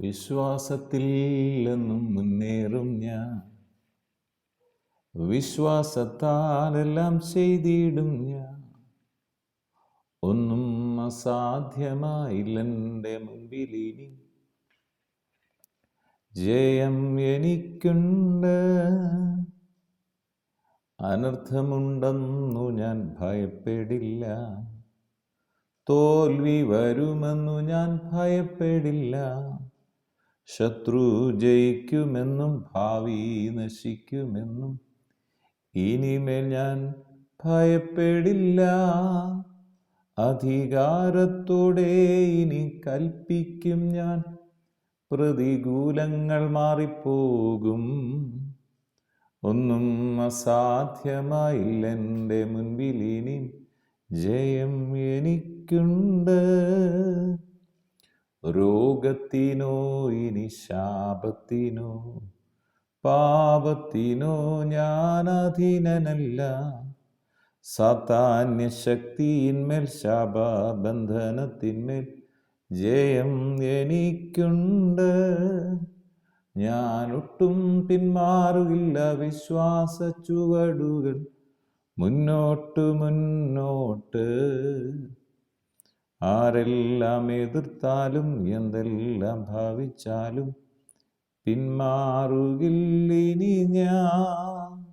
വിശ്വാസത്തിൽ എന്നും മുന്നേറും ഞാൻ. വിശ്വാസത്താലെല്ലാം ചെയ്തിടും ഞാൻ. ഒന്നും അസാധ്യമായില്ലെന്റെ മുമ്പിലിനി ജയം എനിക്കുണ്ട്. അനർത്ഥമുണ്ടെന്നു ഞാൻ ഭയപ്പെടില്ല. തോൽവി വരുമെന്നു ഞാൻ ഭയപ്പെടില്ല. ശത്രു ജയിക്കുമെന്നും ഭാവി നശിക്കുമെന്നും. ഇനിമേൽ ഞാൻ ഭയപ്പെടില്ല. അധികാരത്തോടെ ഇനി കൽപ്പിക്കും ഞാൻ. പ്രതികൂലങ്ങൾ മാറിപ്പോകും. ഒന്നും അസാധ്യമായില്ലെന്റെ മുൻപിൽ ഇനി ജയം എനിക്കുണ്ട്. രോഗത്തിനോ ഇനി ശാപത്തിനോ പാപത്തിനോ ഞാനധീനനല്ല. സാത്താന്യ ശക്തിയിന്മേൽ ശാപബന്ധനത്തിന്മേൽ ജയം എനിക്കുണ്ട്. ഞാൻ ഒട്ടും പിന്മാറുകില്ല വിശ്വാസ ചുവടുകൾ മുന്നോട്ട് മുന്നോട്ട്. ആരെല്ലാം എതിർത്താലും എന്തെല്ലാം ഭാവിച്ചാലും പിന്മാറുകില്ലിനി ഞാൻ.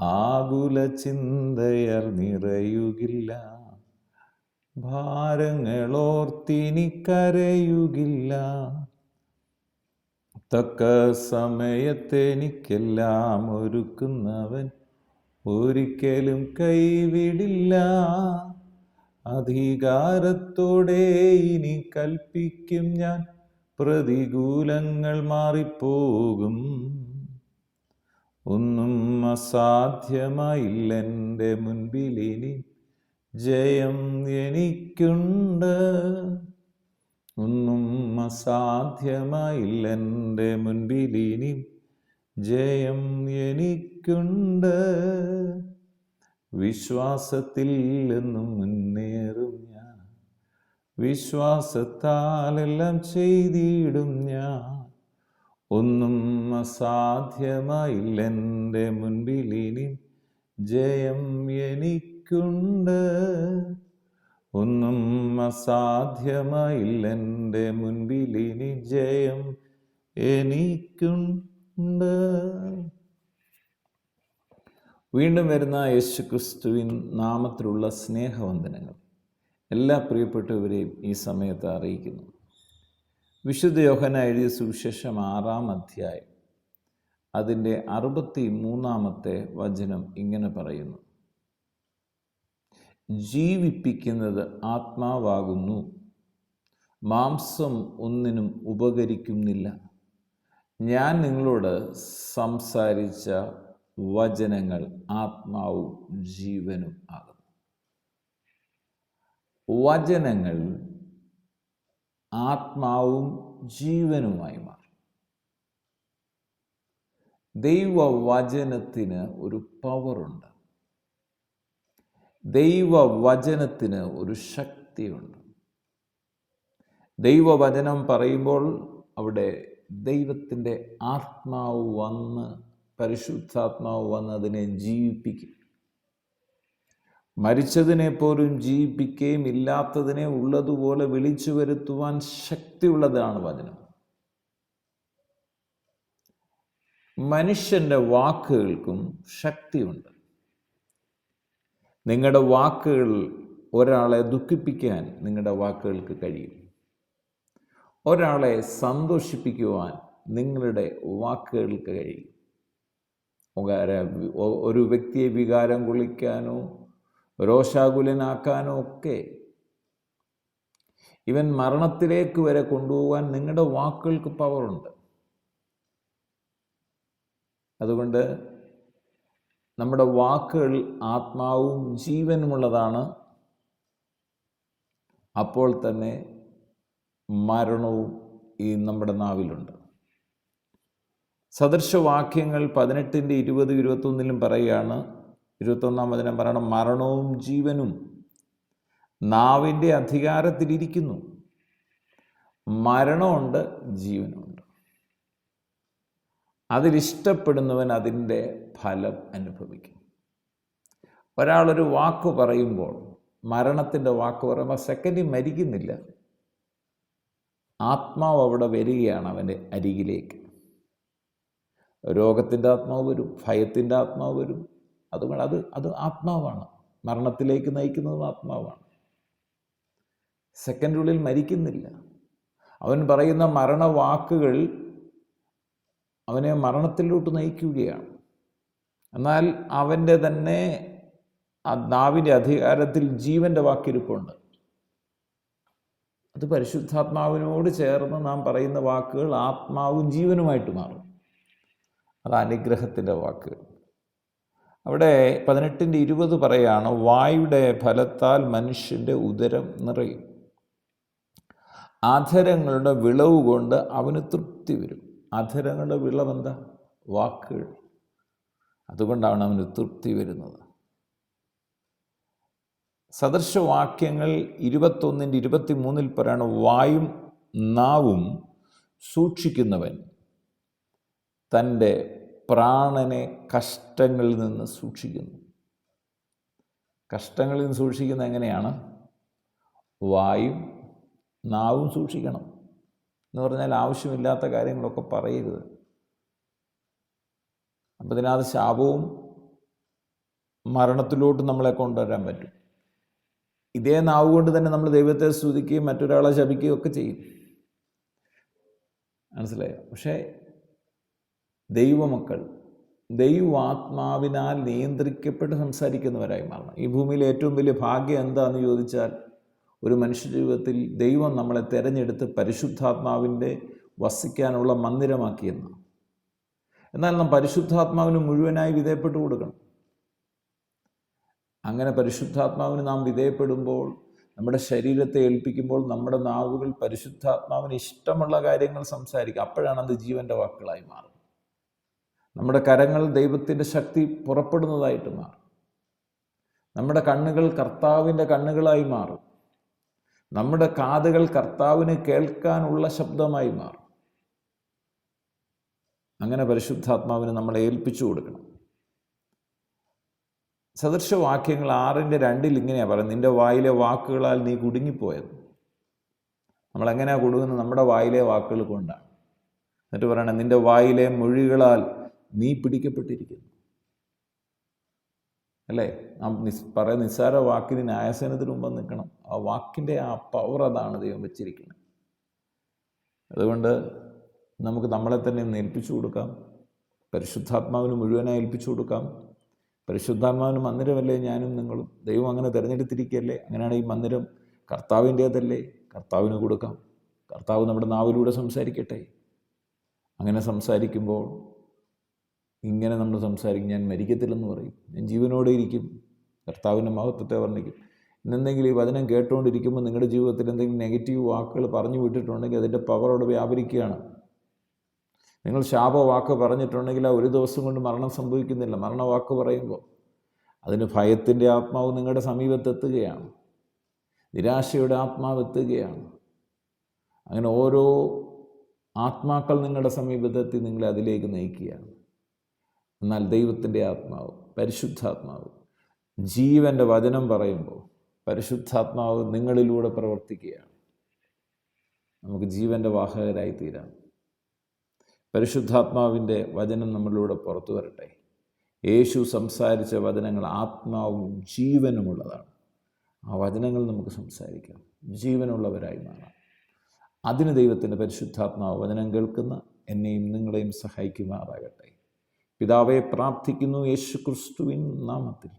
ആകുല ചിന്തയർ നിറയുകില്ല ഭാരങ്ങളോർത്തിനി കരയുകില്ല. തക്ക സമയത്തെനിക്കെല്ലാം ഒരുക്കുന്നവൻ ഒരിക്കലും കൈവിടില്ല. അധികാരത്തോടെ ഇനി കൽപ്പിക്കും ഞാൻ. പ്രതികൂലങ്ങൾ മാറിപ്പോകും. ഒന്നും അസാധ്യമായില്ലെന്റെ മുൻപിലിനി ജയം എനിക്കുണ്ട്. ഒന്നും അസാധ്യമായില്ലെന്റെ മുൻപിലിനി ജയം എനിക്കുണ്ട്. വിശ്വാസത്തിൽ എന്നും മുന്നേറും ഞാൻ. വിശ്വാസത്താലെല്ലാം ചെയ്തിടും ഞാൻ. ഒന്നും അസാധ്യമായില്ലെന്റെ ഇനി ജയം എനിക്കുണ്ട്. ഒന്നും അസാധ്യമായില്ലെന്റെ ഇനി ജയം എനിക്കുണ്ട്. വീണ്ടും വരുന്ന യേശു ക്രിസ്തുവിൻ നാമത്തിലുള്ള സ്നേഹവന്ദനങ്ങൾ. എല്ലാ പ്രിയപ്പെട്ടവരെയും ഈ സമയത്ത് അറിയിക്കുന്നു. വിശുദ്ധ യോഹന എഴുതിയ സുവിശേഷം ആറാം അധ്യായം അതിന്റെ അറുപത്തി മൂന്നാമത്തെ വചനം ഇങ്ങനെ പറയുന്നു. ജീവിപ്പിക്കുന്നത് ആത്മാവാകുന്നു. മാംസം ഒന്നിനും ഉപകരിക്കുന്നില്ല. ഞാൻ നിങ്ങളോട് സംസാരിച്ച വചനങ്ങൾ ആത്മാവും ജീവനും ആകുന്നു. വചനങ്ങൾ ആത്മാവും ജീവനുമായി മാറും. ദൈവവചനത്തിന് ഒരു പവറുണ്ട്. ദൈവവചനത്തിന് ഒരു ശക്തിയുണ്ട്. ദൈവവചനം പറയുമ്പോൾ അവിടെ ദൈവത്തിന്റെ ആത്മാവ് വന്ന് പരിശുദ്ധാത്മാവ് വന്ന് അതിനെ ജീവിപ്പിക്കും. മരിച്ചതിനെ പോലും ജീവിപ്പിക്കുകയും ഇല്ലാത്തതിനെ ഉള്ളതുപോലെ വിളിച്ചു വരുത്തുവാൻ ശക്തിയുള്ളതാണ് വചനം. മനുഷ്യന്റെ വാക്കുകൾക്കും ശക്തിയുണ്ട്. നിങ്ങളുടെ വാക്കുകൾ ഒരാളെ ദുഃഖിപ്പിക്കാൻ നിങ്ങളുടെ വാക്കുകൾക്ക് കഴിയും. ഒരാളെ സന്തോഷിപ്പിക്കുവാൻ നിങ്ങളുടെ വാക്കുകൾക്ക് കഴിയും. ഒരു വ്യക്തിയെ വികാരം കൊള്ളിക്കാനോ രോഷാകുലനാക്കാനോ ഒക്കെ ഇവൻ മരണത്തിലേക്ക് വരെ കൊണ്ടുപോകാൻ നിങ്ങളുടെ വാക്കുകൾക്ക് പവറുണ്ട് അതുകൊണ്ട് നമ്മുടെ വാക്കുകൾ ആത്മാവും ജീവനുമുള്ളതാണ്. അപ്പോൾ തന്നെ മരണവും ഈ നമ്മുടെ നാവിലുണ്ട്. സദൃശവാക്യങ്ങൾ പതിനെട്ടിന്റെ ഇരുപത് ഇരുപത്തൊന്നിലും പറയുകയാണ്. ഇരുപത്തൊന്നാം വചനം പറയണം മരണവും ജീവനും നാവിന്റെ അധികാരത്തിലിരിക്കുന്നു. മരണമുണ്ട് ജീവനുണ്ട്. അതിലിഷ്ടപ്പെടുന്നവൻ അതിന്റെ ഫലം അനുഭവിക്കും. ഒരാളൊരു വാക്ക് പറയുമ്പോൾ മരണത്തിന്റെ വാക്ക് പറയുമ്പോൾ സെക്കൻഡിൽ മരിക്കുന്നില്ല. ആത്മാവ് അവിടെ വരികയാണ് അവന്റെ അരികിലേക്ക്. രോഗത്തിന്റെ ആത്മാവ് വരും ഭയത്തിന്റെ ആത്മാവ് വരും. അതുകൊണ്ട് അത് അത് ആത്മാവാണ്. മരണത്തിലേക്ക് നയിക്കുന്നതും ആത്മാവാണ്. സെക്കൻഡുള്ളിൽ മരിക്കുന്നില്ല. അവൻ പറയുന്ന മരണവാക്കുകൾ അവനെ മരണത്തിലോട്ട് നയിക്കുകയാണ്. എന്നാൽ അവന്റെ തന്നെ നാവിന്റെ അധികാരത്തിൽ ജീവന്റെ വാക്കിരിപ്പുണ്ട്. അത് പരിശുദ്ധാത്മാവിനോട് ചേർന്ന് നാം പറയുന്ന വാക്കുകൾ ആത്മാവും ജീവനുമായിട്ട് മാറും. അത് അനുഗ്രഹത്തിന്റെ വാക്കുകൾ അവിടെ പതിനെട്ടിന്റെ ഇരുപത് പറയാണ് വായുടെ ഫലത്താൽ മനുഷ്യന്റെ ഉദരം നിറയും. അധരങ്ങളുടെ വിളവ് കൊണ്ട് അവന് തൃപ്തി വരും. അധരങ്ങളുടെ വിളവെന്താ വാക്കുകൾ. അതുകൊണ്ടാണ് അവന് തൃപ്തി വരുന്നത്. സദൃശവാക്യങ്ങൾ ഇരുപത്തൊന്നിന്റെ ഇരുപത്തി മൂന്നിൽ പറയാണ് വായും നാവും സൂക്ഷിക്കുന്നവൻ തന്റെ പ്രാണനെ കഷ്ടങ്ങളിൽ നിന്ന് സൂക്ഷിക്കുന്നു. കഷ്ടങ്ങളിൽ നിന്ന് സൂക്ഷിക്കുന്നത് എങ്ങനെയാണ്? വായും നാവും സൂക്ഷിക്കണം എന്ന് പറഞ്ഞാൽ ആവശ്യമില്ലാത്ത കാര്യങ്ങളൊക്കെ പറയരുത്. അപ്പം ഇതിനകത്ത് ശാപവും മരണത്തിലോട്ട് നമ്മളെ കൊണ്ടുവരാൻ പറ്റും. ഇതേ നാവ് കൊണ്ട് തന്നെ നമ്മൾ ദൈവത്തെ സ്തുതിക്കുകയും മറ്റൊരാളെ ശപിക്കുകയും ഒക്കെ ചെയ്യും. മനസ്സിലായോ? പക്ഷേ ദൈവമക്കൾ ദൈവാത്മാവിനാൽ നിയന്ത്രിക്കപ്പെട്ട് സംസാരിക്കുന്നവരായി മാറണം. ഈ ഭൂമിയിലെ ഏറ്റവും വലിയ ഭാഗ്യം എന്താണെന്ന് ചോദിച്ചാൽ ഒരു മനുഷ്യ ജീവിതത്തിൽ ദൈവം നമ്മളെ തിരഞ്ഞെടുത്ത് പരിശുദ്ധാത്മാവിന്റെ വസിക്കാനുള്ള മന്ദിരമാക്കിയെന്ന് എന്നാൽ നാം പരിശുദ്ധാത്മാവിന് മുഴുവനായി വിധേയപ്പെട്ടു കൊടുക്കണം. അങ്ങനെ പരിശുദ്ധാത്മാവിന് നാം വിധേയപ്പെടുമ്പോൾ നമ്മുടെ ശരീരത്തെ ഏൽപ്പിക്കുമ്പോൾ നമ്മുടെ നാവുകൾ പരിശുദ്ധാത്മാവിന് ഇഷ്ടമുള്ള കാര്യങ്ങൾ സംസാരിക്കുക അപ്പോഴാണ് അത് ജീവന്റെ വാക്കുകളായി മാറും നമ്മുടെ കരങ്ങൾ ദൈവത്തിന്റെ ശക്തി പുറപ്പെടുന്നതായിട്ട് മാറും. നമ്മുടെ കണ്ണുകൾ കർത്താവിന്റെ കണ്ണുകളായി മാറും. നമ്മുടെ കാതുകൾ കർത്താവിന് കേൾക്കാനുള്ള ശബ്ദമായി മാറും. അങ്ങനെ പരിശുദ്ധാത്മാവിന് നമ്മളെ ഏൽപ്പിച്ചു കൊടുക്കണം. സദൃശവാക്യങ്ങൾ ആറിന്റെ രണ്ടിൽ ഇങ്ങനെയാണ് പറയുന്നത്. നിന്റെ വായിലെ വാക്കുകളാൽ നീ കുടുങ്ങിപ്പോയത്. നമ്മളെങ്ങനെയാണ് കുടുങ്ങുന്നത്? നമ്മുടെ വായിലെ വാക്കുകൾ കൊണ്ടാണ്. എന്നിട്ട് പറയണം നിന്റെ വായിലെ മൊഴികളാൽ നീ പിടിക്കപ്പെട്ടിരിക്കുന്നു. അല്ലേ? ആ നിസ് പറയ നിസ്സാര വാക്കിന് ന്യായസേനത്തിന് മുമ്പ് നിൽക്കണം. ആ വാക്കിന്റെ ആ പവർ അതാണ് ദൈവം വെച്ചിരിക്കുന്നത്. അതുകൊണ്ട് നമുക്ക് നമ്മളെ തന്നെ ഒന്ന് ഏൽപ്പിച്ചു കൊടുക്കാം. പരിശുദ്ധാത്മാവിന് മുഴുവനായി ഏൽപ്പിച്ചു കൊടുക്കാം. പരിശുദ്ധാത്മാവിന് മന്ദിരമല്ലേ ഞാനും നിങ്ങളും? ദൈവം അങ്ങനെ തിരഞ്ഞെടുത്തിരിക്കുകയല്ലേ? അങ്ങനെയാണ് ഈ മന്ദിരം കർത്താവിന്റേതല്ലേ? കർത്താവിന് കൊടുക്കാം. കർത്താവ് നമ്മുടെ നാവിലൂടെ സംസാരിക്കട്ടെ. അങ്ങനെ സംസാരിക്കുമ്പോൾ ഇങ്ങനെ നമ്മൾ സംസാരിക്കും ഞാൻ മരിക്കത്തില്ലെന്ന് പറയും. ഞാൻ ജീവനോടെ ഇരിക്കും. കർത്താവിന്റെ മഹത്വത്തെ വർണിക്കും. ഇന്നെന്തെങ്കിലും ഈ വചനം കേട്ടുകൊണ്ടിരിക്കുമ്പോൾ നിങ്ങളുടെ ജീവിതത്തിൽ എന്തെങ്കിലും നെഗറ്റീവ് വാക്കുകൾ പറഞ്ഞു വിട്ടിട്ടുണ്ടെങ്കിൽ അതിന്റെ പവറോട് വ്യാപരിക്കുകയാണ്. നിങ്ങൾ ശാപവാക്ക് പറഞ്ഞിട്ടുണ്ടെങ്കിൽ ആ ഒരു ദിവസം കൊണ്ട് മരണം സംഭവിക്കുന്നില്ല. മരണവാക്ക് പറയുമ്പോൾ അതിന് ഭയത്തിന്റെ ആത്മാവ് നിങ്ങളുടെ സമീപത്തെത്തുകയാണ്. നിരാശയുടെ ആത്മാവ് എത്തുകയാണ്. അങ്ങനെ ഓരോ ആത്മാക്കൾ നിങ്ങളുടെ സമീപത്തെത്തി നിങ്ങളെ അതിലേക്ക് നയിക്കുകയാണ്. എന്നാൽ ദൈവത്തിന്റെ ആത്മാവ് പരിശുദ്ധാത്മാവ്. ജീവന്റെ വചനം പറയുമ്പോൾ പരിശുദ്ധാത്മാവ് നിങ്ങളിലൂടെ പ്രവർത്തിക്കുകയാണ്. നമുക്ക് ജീവന്റെ വാഹകരായി തീരാം പരിശുദ്ധാത്മാവിന്റെ വചനം നമ്മളിലൂടെ പുറത്തു വരട്ടെ. യേശു സംസാരിച്ച വചനങ്ങൾ ആത്മാവും ജീവനുമുള്ളതാണ് ആ വചനങ്ങൾ നമുക്ക് സംസാരിക്കാം. ജീവനുള്ളവരായി മാറാം. അതിന് ദൈവത്തിന്റെ പരിശുദ്ധാത്മാവ് വചനം കേൾക്കുന്ന എന്നെയും നിങ്ങളെയും സഹായിക്കുമാറാകട്ടെ. പിതാവെ പ്രാർത്ഥിക്കുന്നു യേശു ക്രിസ്തുവിൻ നാമത്തിൽ.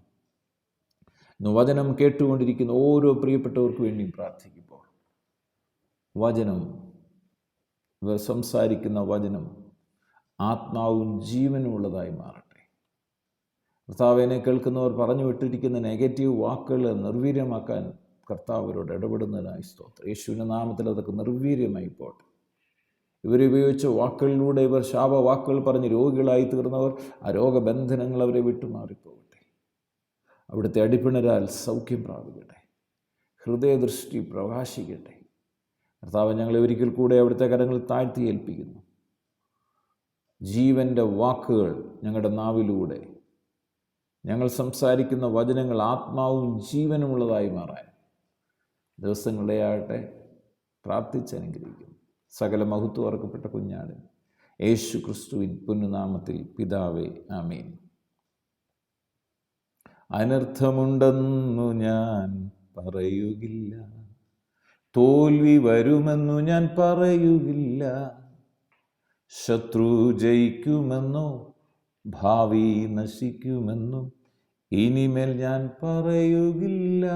വചനം കേട്ടുകൊണ്ടിരിക്കുന്ന ഓരോ പ്രിയപ്പെട്ടവർക്ക് വേണ്ടിയും പ്രാർത്ഥിക്കുമ്പോൾ വചനം ഇവർ സംസാരിക്കുന്ന വചനം ആത്മാവും ജീവനും ഉള്ളതായി മാറട്ടെ കർത്താവിനെ കേൾക്കുന്നവർ പറഞ്ഞു വിട്ടിരിക്കുന്ന നെഗറ്റീവ് വാക്കുകൾ നിർവീര്യമാക്കാൻ കർത്താവരോട് ഇടപെടുന്നതിനായി സ്തോത്രം. യേശുവിന്റെ നാമത്തിൽ അതൊക്കെ നിർവീര്യമായി പോട്ടെ. ഇവരുപയോഗിച്ച വാക്കുകളിലൂടെ ഇവർ ശാപവാക്കുകൾ പറഞ്ഞ് രോഗികളായി തീർന്നവർ ആ രോഗബന്ധനങ്ങൾ അവരെ വിട്ടുമാറിപ്പോകട്ടെ അവിടുത്തെ അടിപ്പിണരാൽ സൗഖ്യം പ്രാപിക്കട്ടെ. ഹൃദയദൃഷ്ടി പ്രകാശിക്കട്ടെ. കർത്താവ് ഞങ്ങളെ ഒരിക്കൽ കൂടെ അവിടുത്തെ കരങ്ങൾ താഴ്ത്തി ഏൽപ്പിക്കുന്നു. ജീവന്റെ വാക്കുകൾ ഞങ്ങളുടെ നാവിലൂടെ. ഞങ്ങൾ സംസാരിക്കുന്ന വചനങ്ങൾ ആത്മാവും ജീവനുമുള്ളതായി മാറാൻ ദിവസങ്ങളെയാകട്ടെ പ്രാർത്ഥിച്ചനുഗ്രഹിക്കുന്നു സകല മഹത്വം അർക്കപ്പെട്ട കുഞ്ഞാട്. യേശു ക്രിസ്തുവിൻ പൊന്നുനാമത്തിൽ പിതാവേ ആമീൻ. അനർത്ഥമുണ്ടെന്നു ഞാൻ പറയുകില്ല. തോൽവി വരുമെന്നു ഞാൻ പറയുകില്ല. ശത്രു ജയിക്കുമെന്നോ ഭാവി നശിക്കുമെന്നോ ഇനിമേൽ ഞാൻ പറയുകില്ല.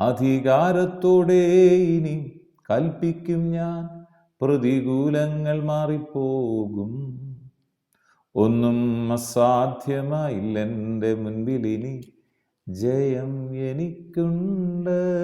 അധികാരത്തോടെ ഇനി കൽപ്പിക്കും ഞാൻ. പ്രതികൂലങ്ങൾ മാറിപ്പോകും. ഒന്നും അസാധ്യമായില്ലെന്റെ മുൻപിൽ ജയം എനിക്കുണ്ട്.